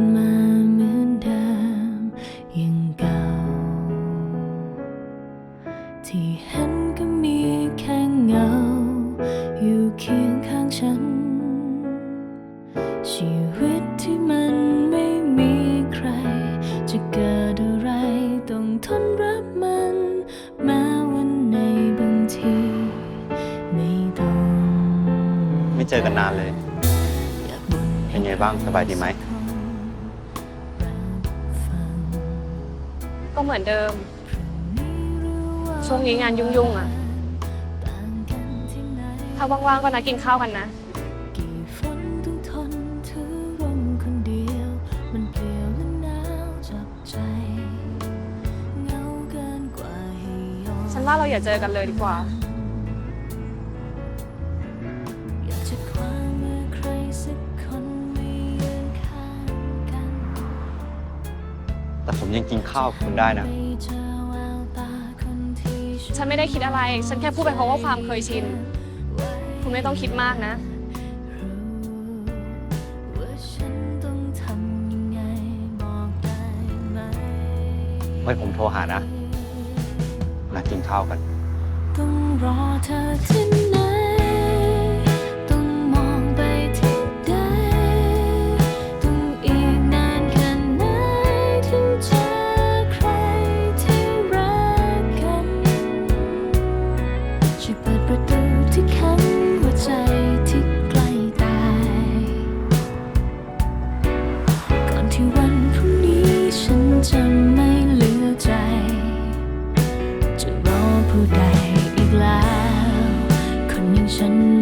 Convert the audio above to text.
นมาเหมือนเดิมยังเก่า ที่เห็นก็มีแค่เงา อยู่เคียงข้างฉัน ชีวิตที่มันไม่มีใคร จะเกิดอะไรต้องทนรับมันแม้วันในบางที ไม่ต้อง ไม่เจอกันนานเลย เป็นไงบ้างสบายดีไหม ก็เหมือนเดิม ช่วงนี้งานยุ่งๆอะ ถ้าว่างๆก็นัดกินข้าวกันนะกี่ฝนต้องทนถือร่มคนเดียวมันเปลี่ยวและหนาวจับใจเหงาเกินกว่าให้ยอมฉันว่าเราอย่าเจอกันเลยดีกว่า ผมยังกินข้าวกับคุณได้นะไม่เจอแววตาคนที่ฉันไม่ได้คิดอะไร ฉันแค่พูดไปเพราะว่าความเคยชินไว้คุณไม่ต้องคิดมากนะรู้ว่าฉันต้องทำยังไงบอกได้ไหมไว้ผมโทรหานะมากินข้าวกัน ต้องรอเธอที่ ฉัน